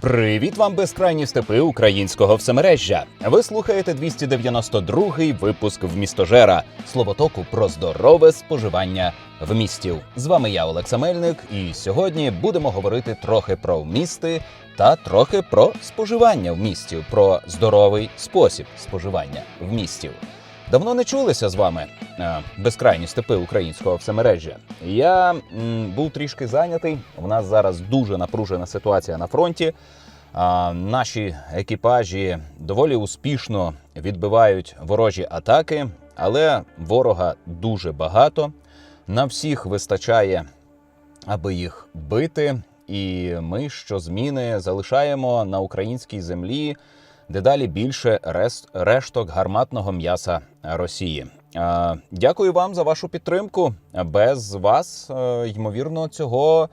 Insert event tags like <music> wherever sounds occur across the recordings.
Привіт вам, безкрайні степи українського всемережжя. Ви слухаєте 292-й випуск вмістожера словотоку про здорове споживання вмістів. З вами я, Олекса Мельник, і сьогодні будемо говорити трохи про вмісти та трохи про споживання вмістів, про здоровий спосіб споживання вмістів. Давно не чулися з вами е, безкрайні степи українського всемережжя. Я м, був трішки зайнятий. У нас зараз дуже напружена ситуація на фронті. А, наші екіпажі доволі успішно відбивають ворожі атаки, але ворога дуже багато. На всіх вистачає, аби їх бити. І ми щозміни залишаємо на українській землі дедалі більше рес- решток гарматного м'яса Росії. Дякую вам за вашу підтримку. Без вас, е, ймовірно, цього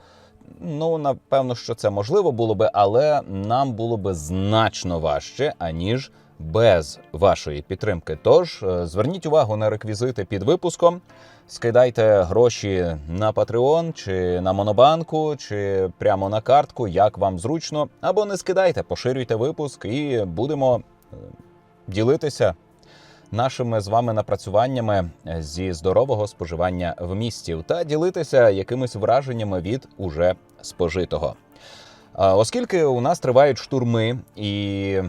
ну напевно, що це можливо було би, але нам було би значно важче аніж без вашої підтримки. Тож е, зверніть увагу на реквізити під випуском. Скидайте гроші на Patreon чи на Монобанку, чи прямо на картку, як вам зручно, або не скидайте, поширюйте випуск і будемо е, ділитися нашими з вами напрацюваннями зі здорового споживання вмістів та ділитися якимись враженнями від уже спожитого. Оскільки у нас тривають штурми і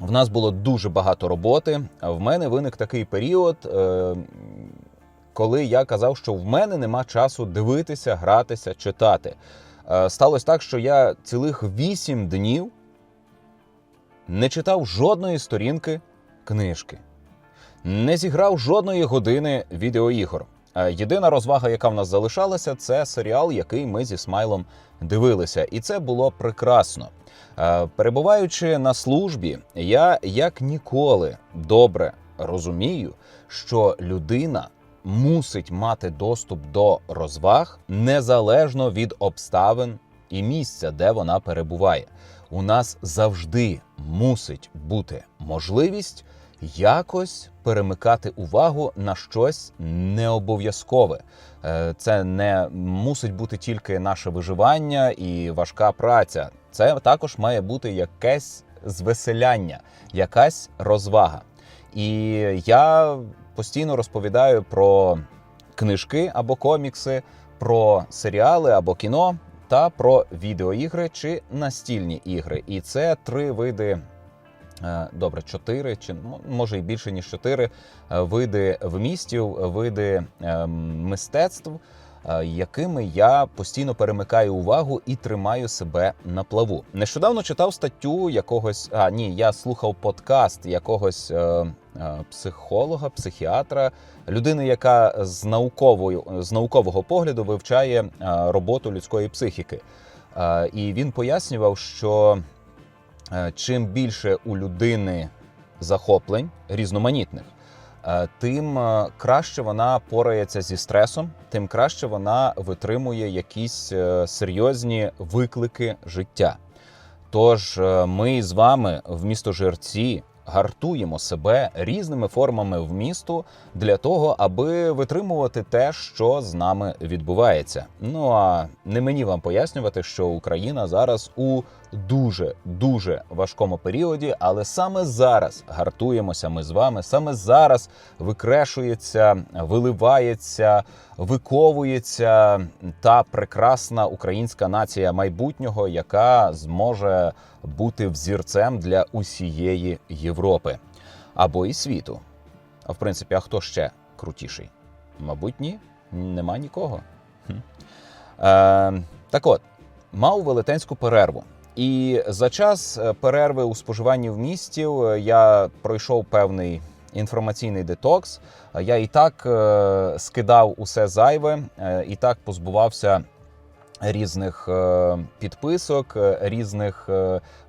в нас було дуже багато роботи, в мене виник такий період, е, коли я казав, що в мене нема часу дивитися, гратися, читати. Е, Сталося так, що я цілих вісім днів не читав жодної сторінки книжки, не зіграв жодної години відеоігор. Е, Єдина розвага, яка в нас залишалася, це серіал, який ми зі Смайлом дивилися, і це було прекрасно. Е, Перебуваючи на службі, я як ніколи добре розумію, що людина мусить мати доступ до розваг незалежно від обставин і місця, де вона перебуває. У нас завжди мусить бути можливість якось перемикати увагу на щось необов'язкове. Е, Це не мусить бути тільки наше виживання і важка праця. Це також має бути якесь звеселяння, якась розвага. І я постійно розповідаю про книжки або комікси, про серіали або кіно та про відеоігри чи настільні ігри. І це три види. е, Добре, чотири чи ну, може і більше ніж чотири е, види вмістів, види е, мистецтв, якими я постійно перемикаю увагу і тримаю себе на плаву. Нещодавно читав статтю якогось. А ні, я слухав подкаст якогось е, е, психолога, психіатра, людини, яка з науковою з наукового погляду вивчає е, роботу людської психіки. Е, І він пояснював, що е, чим більше у людини захоплень різноманітних, е, тим е, краще вона порається зі стресом, тим краще вона витримує якісь е, серйозні виклики життя. Тож е, ми з вами в місто Жерці гартуємо себе різними формами вмісту для того, аби витримувати те, що з нами відбувається. Ну а не мені вам пояснювати, що Україна зараз у дуже дуже важкому періоді, але саме зараз гартуємося ми з вами, саме зараз викрешується, виливається, виковується та прекрасна українська нація майбутнього, яка зможе бути взірцем для усієї Європи або і світу. А в принципі, а хто ще крутіший? Мабуть, ні, нема нікого. Е, так от, мав велетенську перерву. І за час е, перерви у споживанні вмістів е, я пройшов певний інформаційний детокс. Е, Я і так скидав усе зайве, і так позбувався різних підписок, різних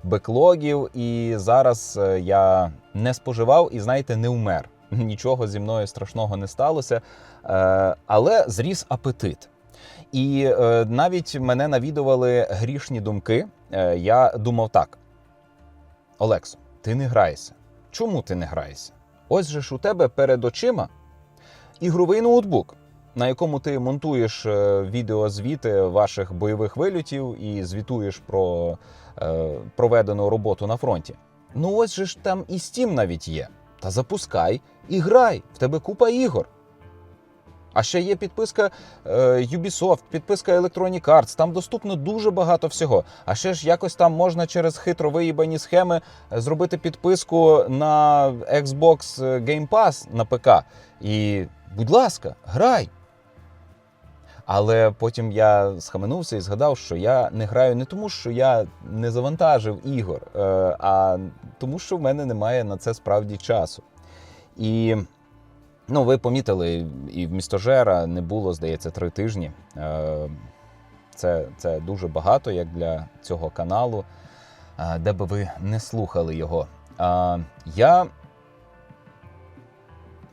беклогів. І зараз я не споживав і, знаєте, не вмер. <laughs> Нічого зі мною страшного не сталося, але зріс апетит. І е, навіть мене навідували грішні думки. Е, я думав так: Олексо, ти не граєшся. Чому ти не граєшся? Ось же ж у тебе перед очима ігровий ноутбук. на якому ти монтуєш е, відеозвіти ваших бойових вильотів і звітуєш про е, проведену роботу на фронті. Ну ось же ж там і Steam навіть є. Та запускай і грай. В тебе купа ігор. А ще є підписка е, Ubisoft, підписка Electronic Arts. Там доступно дуже багато всього. А ще ж якось там можна через хитро виїбані схеми е, зробити підписку на Xbox Game Pass на ПК. І, будь ласка, грай. Але потім я схаменувся і згадав, що я не граю не тому, що я не завантажив ігор, е, а тому, що в мене немає на це справді часу. І ну, ви помітили, і в містожера не було, здається, три тижні. Е, Це, це дуже багато, як для цього каналу, е, де би ви не слухали його. Е, Я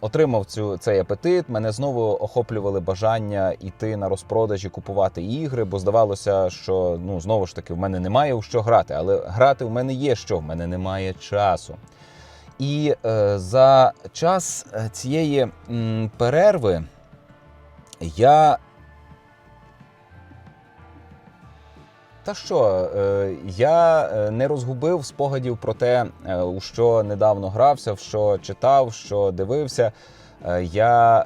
отримав цю, цей апетит. Мене знову охоплювали бажання йти на розпродажі, купувати ігри, бо здавалося, що ну знову ж таки в мене немає у що грати, але грати в мене є що, в мене немає часу. І е, за час е, цієї перерви я. Та що, е, я не розгубив спогадів про те, у що недавно грався, в що читав, що дивився. Я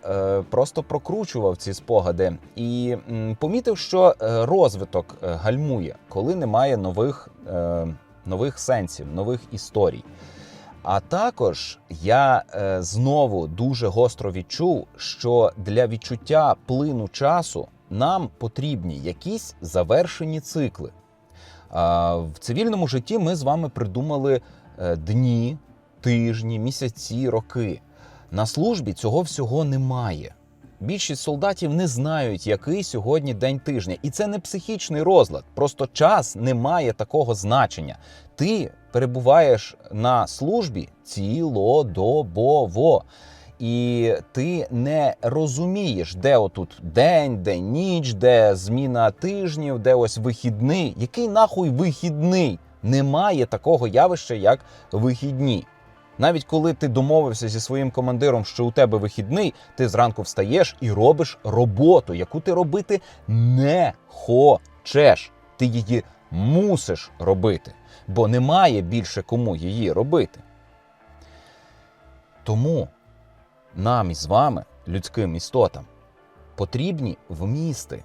просто прокручував ці спогади і помітив, що розвиток гальмує, коли немає нових, нових сенсів, нових історій. А також я е, знову дуже гостро відчув, що для відчуття плину часу нам потрібні якісь завершені цикли. А, в цивільному житті ми з вами придумали е, дні, тижні, місяці, роки. На службі цього всього немає. Більшість солдатів не знають, який сьогодні день тижня, і це не психічний розлад. Просто час не має такого значення. Ти перебуваєш на службі цілодобово. І ти не розумієш, де отут день, де ніч, де зміна тижнів, де ось вихідний. Який нахуй вихідний? Немає такого явища, як вихідні. Навіть коли ти домовився зі своїм командиром, що у тебе вихідний, ти зранку встаєш і робиш роботу, яку ти робити не хочеш. Ти її мусиш робити, бо немає більше кому її робити. Тому нам із вами, людським істотам, потрібні вмісти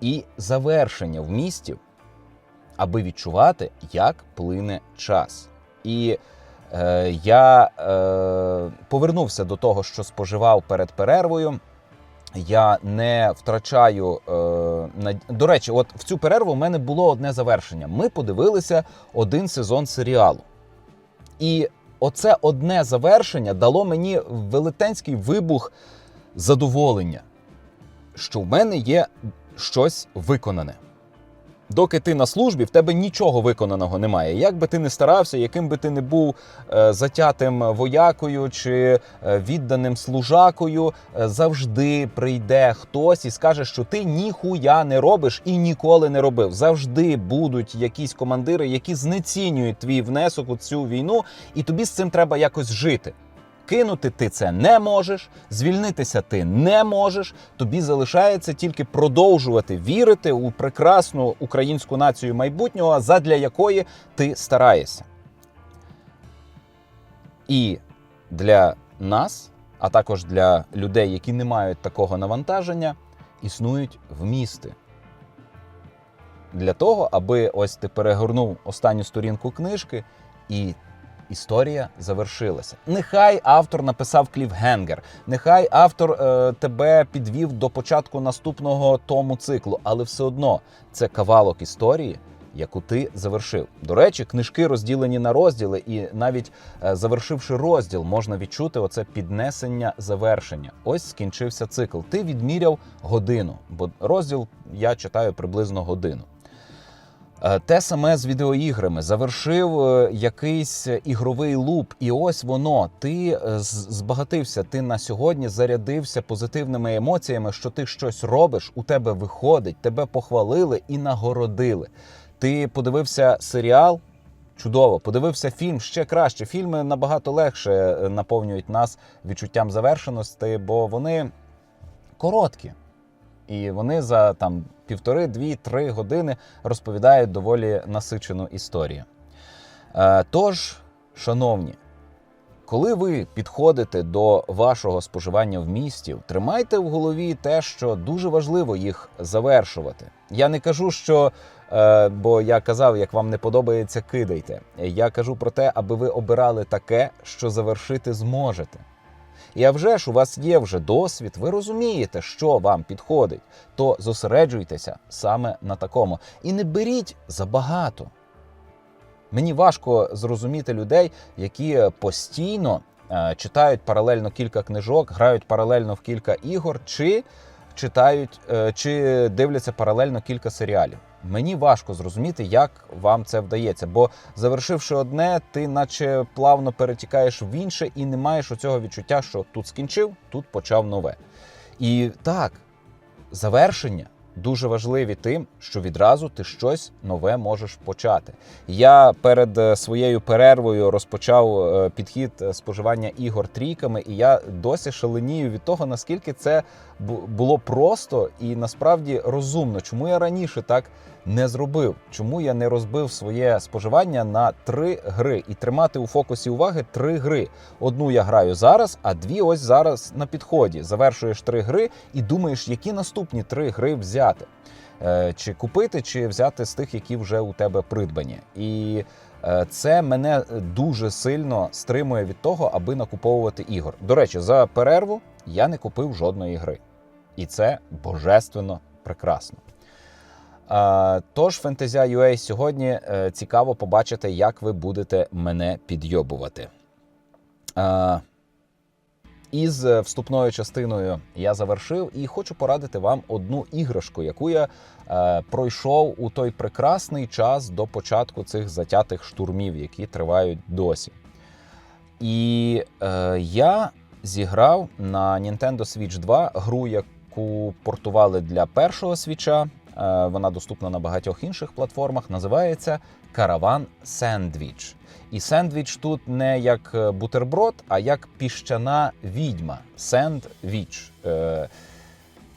і завершення вмістів, аби відчувати, як плине час. І е, я е, повернувся до того, що споживав перед перервою. Я не втрачаю е, до речі, от в цю перерву в мене було одне завершення. Ми подивилися один сезон серіалу. І оце одне завершення дало мені велетенський вибух задоволення, що в мене є щось виконане. Доки ти на службі, в тебе нічого виконаного немає. Як би ти не старався, яким би ти не був е, затятим воякою чи е, відданим служакою, е, завжди прийде хтось і скаже, що ти ніхуя не робиш і ніколи не робив. Завжди будуть якісь командири, які знецінюють твій внесок у цю війну, і тобі з цим треба якось жити. Кинути ти це не можеш, звільнитися ти не можеш. Тобі залишається тільки продовжувати вірити у прекрасну українську націю майбутнього, задля якої ти стараєшся. І для нас, а також для людей, які не мають такого навантаження, існують вмісти. Для того, аби ось ти перегорнув останню сторінку книжки і історія завершилася. Нехай автор написав кліфгенгер, нехай автор е, тебе підвів до початку наступного тому циклу, але все одно це кавалок історії, яку ти завершив. До речі, книжки розділені на розділи, і навіть е, завершивши розділ, можна відчути оце піднесення завершення. Ось скінчився цикл. Ти відміряв годину, бо розділ я читаю приблизно годину. Е, Те саме з відеоіграми завершив е, якийсь ігровий луп, і ось воно. Ти е, збагатився. Ти на сьогодні зарядився позитивними емоціями, що ти щось робиш, у тебе виходить, тебе похвалили і нагородили. Ти подивився серіал. Чудово, подивився фільм ще краще. Фільми набагато легше наповнюють нас відчуттям завершеності, бо вони короткі. І вони за там півтори, дві, три години розповідають доволі насичену історію. Е, Тож, шановні, коли ви підходите до вашого споживання в місті, тримайте в голові те, що дуже важливо їх завершувати. Я не кажу, що е, бо я казав, як вам не подобається, кидайте. Я кажу про те, аби ви обирали таке, що завершити зможете. І а вже ж у вас є вже досвід, ви розумієте, що вам підходить, то зосереджуйтеся саме на такому. І не беріть забагато. Мені важко зрозуміти людей, які постійно е, читають паралельно кілька книжок, грають паралельно в кілька ігор, чи читають, е, чи дивляться паралельно кілька серіалів. Мені важко зрозуміти, як вам це вдається, бо завершивши одне, ти наче плавно перетікаєш в інше і не маєш оцього відчуття, що тут скінчив, тут почав нове. І так, завершення дуже важливі тим, що відразу ти щось нове можеш почати. Я перед е, своєю перервою розпочав е, підхід е, споживання ігор трійками, і я досі шаленію від того, наскільки це було просто і насправді розумно. Чому я раніше так не зробив? Чому я не розбив своє споживання на три гри і тримати у фокусі уваги три гри? Одну я граю зараз, а дві ось зараз на підході. Завершуєш три гри і думаєш, які наступні три гри взяти. Е, Чи купити, чи взяти з тих, які вже у тебе придбані. І е, це мене дуже сильно стримує від того, аби накуповувати ігор. До речі, за перерву я не купив жодної гри. І це божественно прекрасно. Тож, Fantasia UA сьогодні е, цікаво побачити, як ви будете мене підйобувати. Із е, вступною частиною я завершив і хочу порадити вам одну іграшку, яку я е, пройшов у той прекрасний час до початку цих затятих штурмів, які тривають досі. І е, я зіграв на Nintendo Switch 2 гру, яку портували для першого свіча. Е, вона доступна на багатьох інших платформах. Називається Caravan Sandwich. І сендвіч тут не як е, бутерброд, а як піщана відьма. Сендвіч. Е,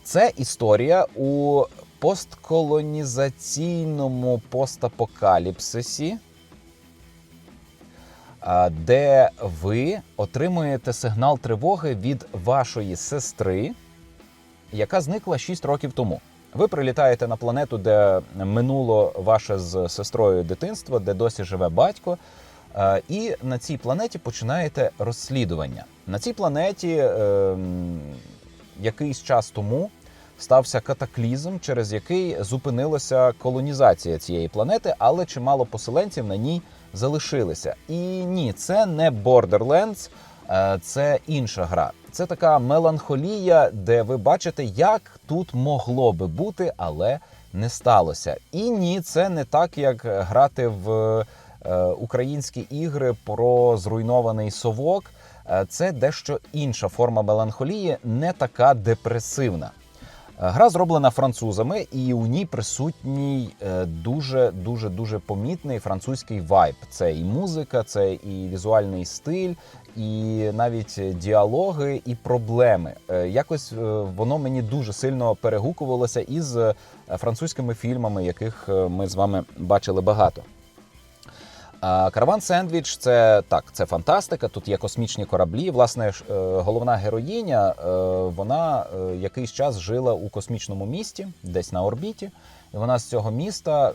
Це історія у постколонізаційному постапокаліпсисі, де ви отримуєте сигнал тривоги від вашої сестри, яка зникла 6 років тому. Ви прилітаєте на планету, де минуло ваше з сестрою дитинство, де досі живе батько. Е, І на цій планеті починаєте розслідування. На цій планеті ем, якийсь час тому стався катаклізм, через який зупинилася колонізація цієї планети, але чимало поселенців на ній залишилися. І ні, це не Borderlands, е, це інша гра. Це така меланхолія, де ви бачите, як тут могло би бути, але не сталося. І ні, це не так, як грати в е, українські ігри про зруйнований совок. Е, Це дещо інша форма меланхолії, не така депресивна. Е, Гра зроблена французами, і у ній присутній е, дуже дуже дуже помітний французький вайб. Це і музика, це і візуальний стиль, і навіть діалоги і проблеми. Е, Якось воно мені дуже сильно перегукувалося із французькими фільмами, яких ми з вами бачили багато. Караван Сендвіч це так, це фантастика. Тут є космічні кораблі. Власне, е, головна героїня, е, вона е, якийсь час жила у космічному місті, десь на орбіті. І вона з цього міста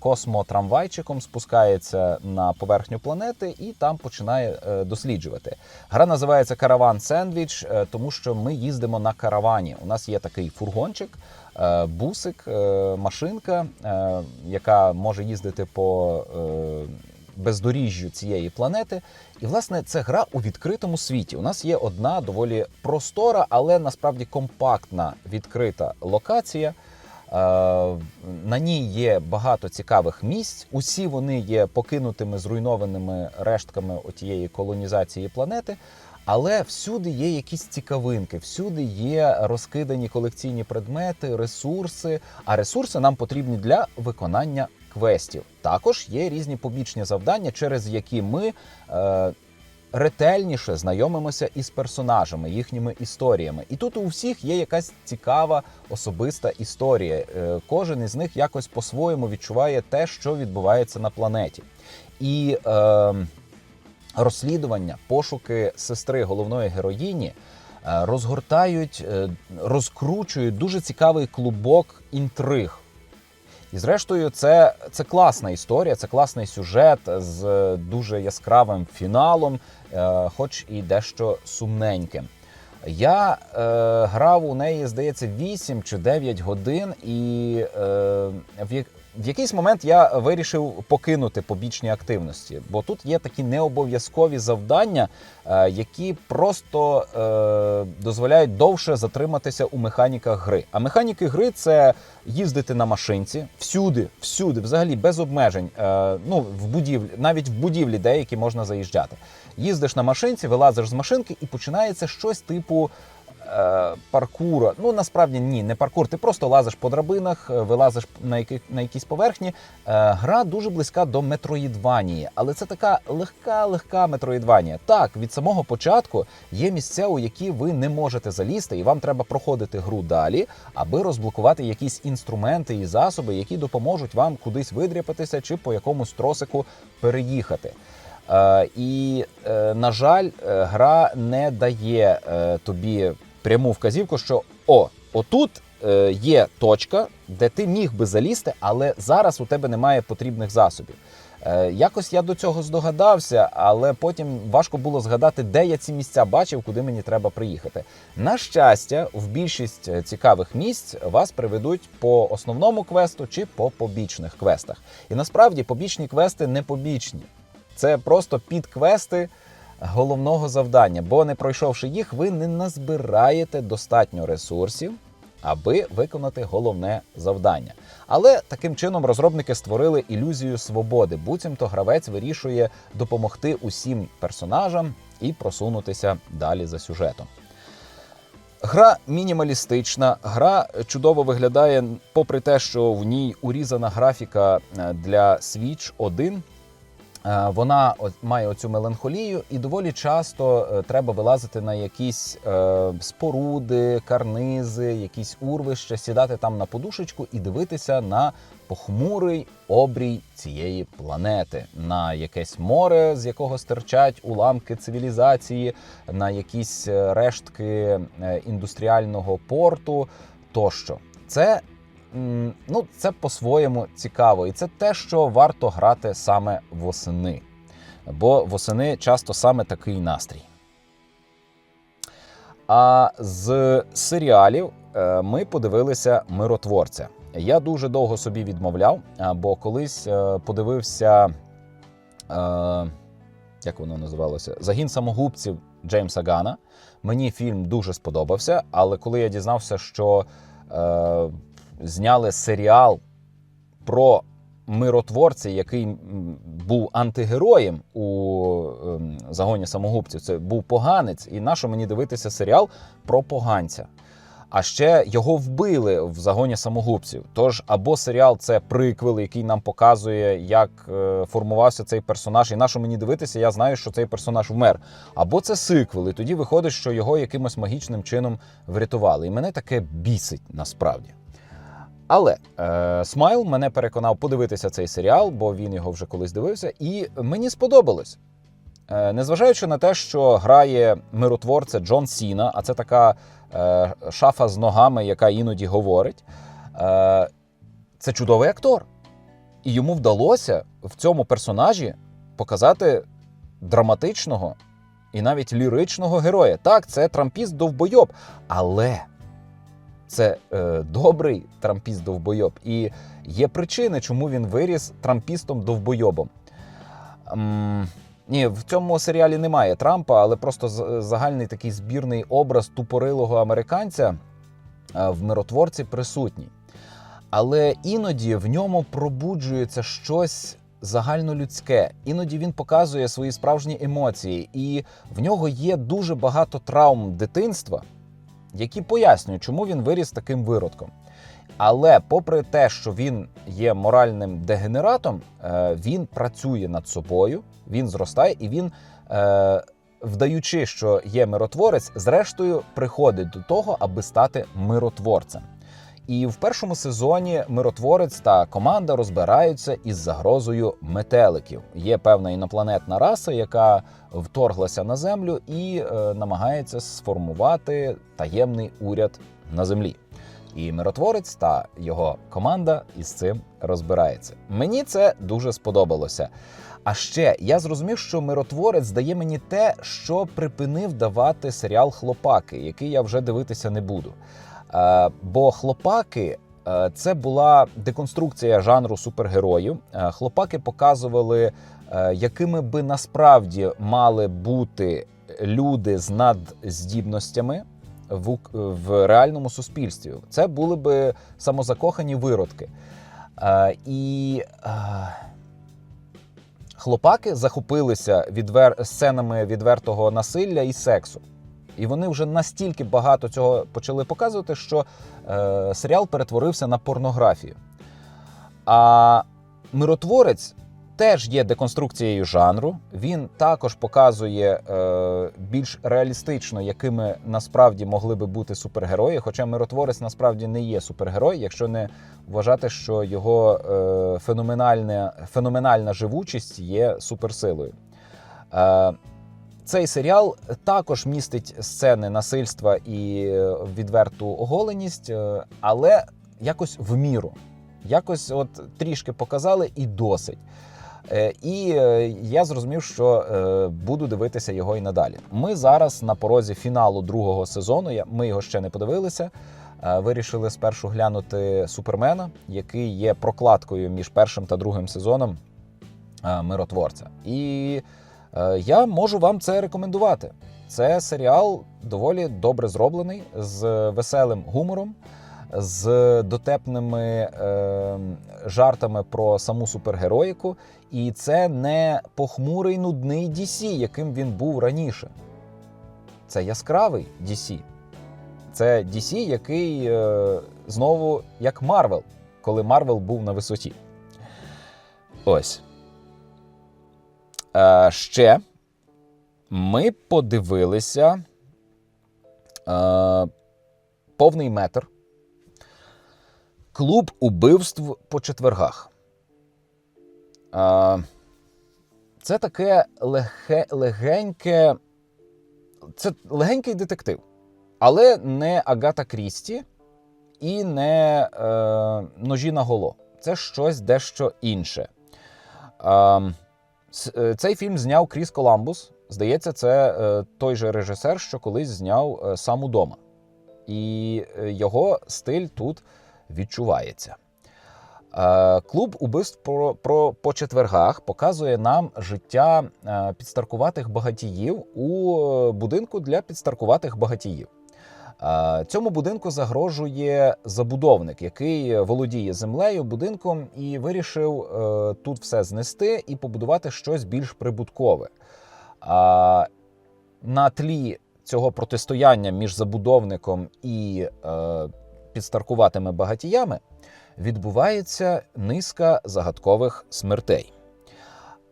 космотрамвайчиком спускається на поверхню планети і там починає досліджувати. Гра називається Караван Сендвіч, тому що ми їздимо на каравані. У нас є такий фургончик, бусик, е, машинка, е, яка може їздити по е, бездоріжжю цієї планети. І, власне, це гра у відкритому світі. У нас є одна доволі простора, але насправді компактна відкрита локація. Е, На ній є багато цікавих місць. Усі вони є покинутими зруйнованими рештками отієї колонізації планети. Але всюди є якісь цікавинки, всюди є розкидані колекційні предмети, ресурси. А ресурси нам потрібні для виконання квестів. Також є різні побічні завдання, через які ми е, ретельніше знайомимося із персонажами, їхніми історіями. І тут у всіх є якась цікава особиста історія. Е, Кожен із них якось по-своєму відчуває те, що відбувається на планеті. І е, розслідування, пошуки сестри головної героїні е, розгортають, е, розкручують дуже цікавий клубок інтриг. І зрештою, це, це класна історія, це класний сюжет з е, дуже яскравим фіналом, хоч і дещо сумненьким. Я е, грав у неї, здається, 8 чи 9 годин, і е, в, якийсь момент я вирішив покинути побічні активності, бо тут є такі необов'язкові завдання, е, які просто е, дозволяють довше затриматися у механіках гри. А механіки гри це їздити на машинці всюди, всюди, взагалі без обмежень. Е, ну в будівлі, навіть в будівлі деякі можна заїжджати. Їздиш на машинці, вилазиш з машинки, і починається щось типу. Е, Паркура, ну насправді ні, не паркур. Ти просто лазиш по драбинах, е, вилазиш на які, на якісь поверхні. Е, Гра дуже близька до метроїдванії, але це така легка, легка метроїдванія. Так, від самого початку є місця, у які ви не можете залізти, і вам треба проходити гру далі, аби розблокувати якісь інструменти і засоби, які допоможуть вам кудись видряпатися чи по якомусь тросику переїхати. Е, і, е, на жаль, гра не дає е, тобі пряму вказівку, що о, отут е, є точка, де ти міг би залізти, але зараз у тебе немає потрібних засобів. Е, Якось я до цього здогадався, але потім важко було згадати, де я ці місця бачив, куди мені треба приїхати. На щастя, в більшість е, цікавих місць вас приведуть по основному квесту чи по побічних квестах. І насправді побічні квести не побічні. Це просто підквести головного завдання, бо не пройшовши їх, ви не назбираєте достатньо ресурсів, аби виконати головне завдання. Але таким чином розробники створили ілюзію свободи. Буцімто гравець вирішує допомогти усім персонажам і просунутися далі за сюжетом. Гра мінімалістична, гра чудово виглядає, попри те, що в ній урізана графіка е, для Switch 1. Е, Вона має оцю меланхолію, і доволі часто е, треба вилазити на якісь е, споруди, карнизи, якісь урвища, сідати там на подушечку і дивитися на похмурий обрій цієї планети, на якесь море, з якого стирчать уламки цивілізації, на якісь рештки індустріального порту тощо. Це ну, це по-своєму цікаво, і це те, що варто грати саме восени. Бо восени часто саме такий настрій. А з серіалів е, ми подивилися миротворця. Я дуже довго собі відмовляв, бо колись е, подивився, е, як воно називалося? Загін самогубців Джеймса Гана. Мені фільм дуже сподобався, але коли я дізнався, що зняли серіал про миротворця, який був антигероєм у ем, загоні самогубців. Це був поганець, і нащо мені дивитися серіал про поганця? А ще його вбили в загоні самогубців. Тож або серіал це приквел, який нам показує, як е, формувався цей персонаж, і на що мені дивитися, я знаю, що цей персонаж вмер. Або це сиквел, і тоді виходить, що його якимось магічним чином врятували. І мене таке бісить насправді. Але е, Смайл мене переконав подивитися цей серіал, бо він його вже колись дивився, і мені сподобалось. Е, незважаючи на те, що грає миротворця Джон Сіна, а це така е, шафа з ногами, яка іноді говорить, е, це чудовий актор. І йому вдалося в цьому персонажі показати драматичного і навіть ліричного героя. Так, це трампіст довбойоб, але це е, добрий трампіст довбойоб. І є причини, чому він виріс трампістом довбойобом. Ем, ні, в цьому серіалі немає Трампа, але просто загальний такий збірний образ тупорилого американця е, в миротворці присутній. Але іноді в ньому пробуджується щось загальнолюдське. Іноді він показує свої справжні емоції, і в нього є дуже багато травм дитинства, які пояснюють, чому він виріс таким виродком. Але попри те, що він є моральним дегенератом, е, він працює над собою, він зростає і він е, вдаючи, що є миротворець, зрештою приходить до того, аби стати миротворцем. І в першому сезоні миротворець та команда розбираються із загрозою метеликів. Є певна інопланетна раса, яка вторглася на землю і е, намагається сформувати таємний уряд на землі. І миротворець та його команда із цим розбирається. Мені це дуже сподобалося. А ще я зрозумів, що миротворець дає мені те, що припинив давати серіал Хлопаки, який я вже дивитися не буду. Е, бо хлопаки е, це була деконструкція жанру супергероїв. Е, Хлопаки показували, якими би насправді мали бути люди з надздібностями в, в реальному суспільстві. Це були би самозакохані виродки. І хлопаки захопилися відвер... сценами відвертого насилля і сексу. І вони вже настільки багато цього почали показувати, що е, серіал перетворився на порнографію. А миротворець теж є деконструкцією жанру. Він також показує е, більш реалістично, якими насправді могли би бути супергерої. Хоча миротворець насправді не є супергерой, якщо не вважати, що його е, феноменальна, феноменальна живучість є суперсилою. Е, цей серіал також містить сцени насильства і е, відверту оголеність, е, але якось в міру. Якось от трішки показали і досить. Е, І я зрозумів, що буду дивитися його і надалі. Ми зараз на порозі фіналу другого сезону. Ми його ще не подивилися. Вирішили спершу глянути Супермена, який є прокладкою між першим та другим сезоном миротворця. І Я можу вам це рекомендувати. Це серіал доволі добре зроблений, з веселим гумором, з дотепними е, жартами про саму супергероїку. І це не похмурий нудний DC, яким він був раніше. Це яскравий DC. Це DC, який е, знову як Марвел, коли Марвел був на висоті. Ось. Е, ще ми подивилися е, повний метр. Клуб убивств по четвергах. Е, це таке легке, легеньке. Це легенький детектив, але не Агата Крісті і не е, ножі на голо. Це щось дещо інше. Е, Цей фільм зняв Кріс Коламбус. Здається, це е, той же режисер, що колись зняв е, сам удома. І е, його стиль тут відчувається. Е, Клуб убивств про, про, по четвергах показує нам життя е, підстаркуватих багатіїв у е, будинку для підстаркуватих багатіїв. Цьому будинку загрожує забудовник, який володіє землею, будинком і вирішив е, тут все знести і побудувати щось більш прибуткове. На тлі цього протистояння між забудовником і е, підстаркуватими багатіями відбувається низка загадкових смертей.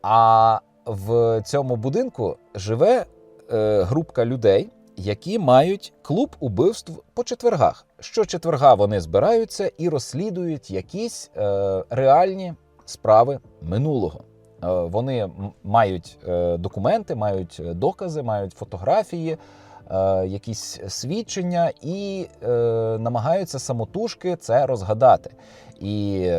А в цьому будинку живе е, групка людей, які мають клуб убивств по четвергах. Щочетверга вони збираються і розслідують якісь е, реальні справи минулого. Е, вони мають е, документи, мають е, докази, мають фотографії, е, якісь свідчення і е, намагаються самотужки це розгадати. І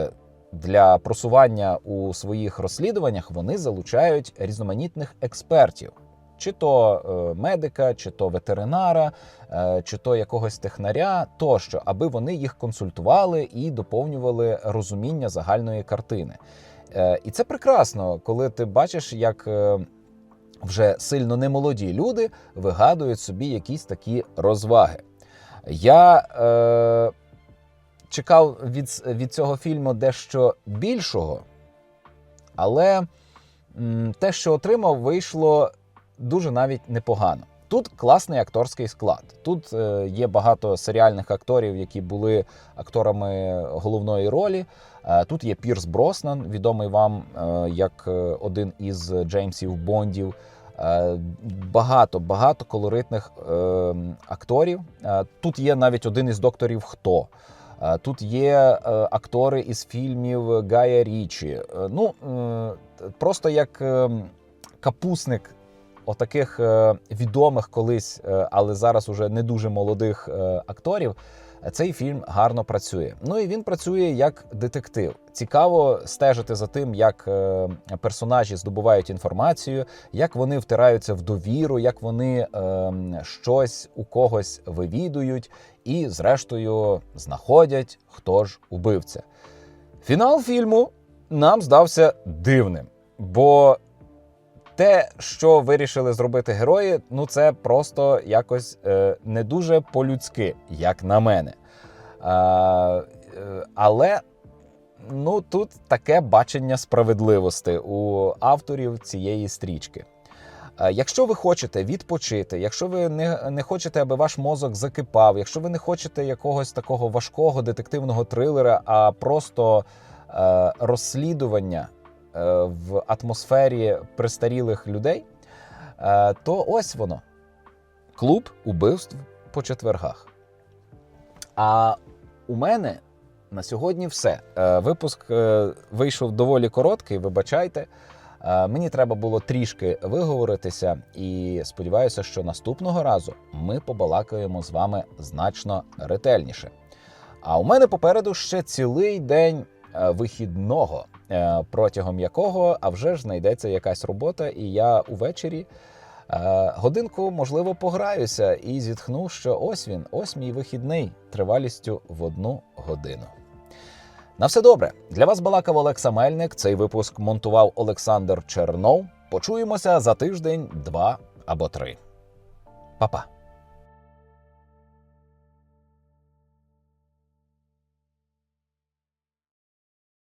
для просування у своїх розслідуваннях вони залучають різноманітних експертів. Чи то е, медика, чи то ветеринара, е, чи то якогось технаря, тощо, аби вони їх консультували і доповнювали розуміння загальної картини. Е, І це прекрасно, коли ти бачиш, як вже сильно немолоді люди вигадують собі якісь такі розваги. Я е, чекав від, від цього фільму дещо більшого, але м, те, що отримав, вийшло дуже навіть непогано. Тут класний акторський склад. Тут е, є багато серіальних акторів, які були акторами головної ролі. Е, тут є Пірс Броснан, відомий вам е, як е, один із Джеймсів Бондів. Е, Багато, багато колоритних е, акторів. Е, Тут є навіть один із докторів Хто. Е, Тут є е, актори із фільмів Гая Річі. Е, Ну, е, просто як е, капусник отаких е, відомих колись, е, але зараз уже не дуже молодих е, акторів. Цей фільм гарно працює. Ну і він працює як детектив. Цікаво стежити за тим, як персонажі здобувають інформацію, як вони втираються в довіру, як вони щось у когось вивідують і, зрештою, знаходять, хто ж убивця. Фінал фільму нам здався дивним, бо те, що вирішили зробити герої, ну це просто якось е, не дуже по-людськи, як на мене. А, е, але ну, тут таке бачення справедливості у авторів цієї стрічки. Якщо ви хочете відпочити, якщо ви не, не хочете, аби ваш мозок закипав, якщо ви не хочете якогось такого важкого детективного трилера, а просто е, розслідування в атмосфері престарілих людей, е, то ось воно. Клуб убивств по четвергах. А у мене на сьогодні все. Е, Випуск е, вийшов доволі короткий, вибачайте. Е, Мені треба було трішки виговоритися, і сподіваюся, що наступного разу ми побалакаємо з вами значно ретельніше. А у мене попереду ще цілий день е, вихідного, е, протягом якого а вже ж знайдеться якась робота, і я увечері е, годинку, можливо, пограюся і зітхну, що ось він, ось мій вихідний тривалістю в одну годину. На все добре. Для вас балакав Олекса Мельник. Цей випуск монтував Олександр Чернов. Почуємося за тиждень, два або три. Па-па.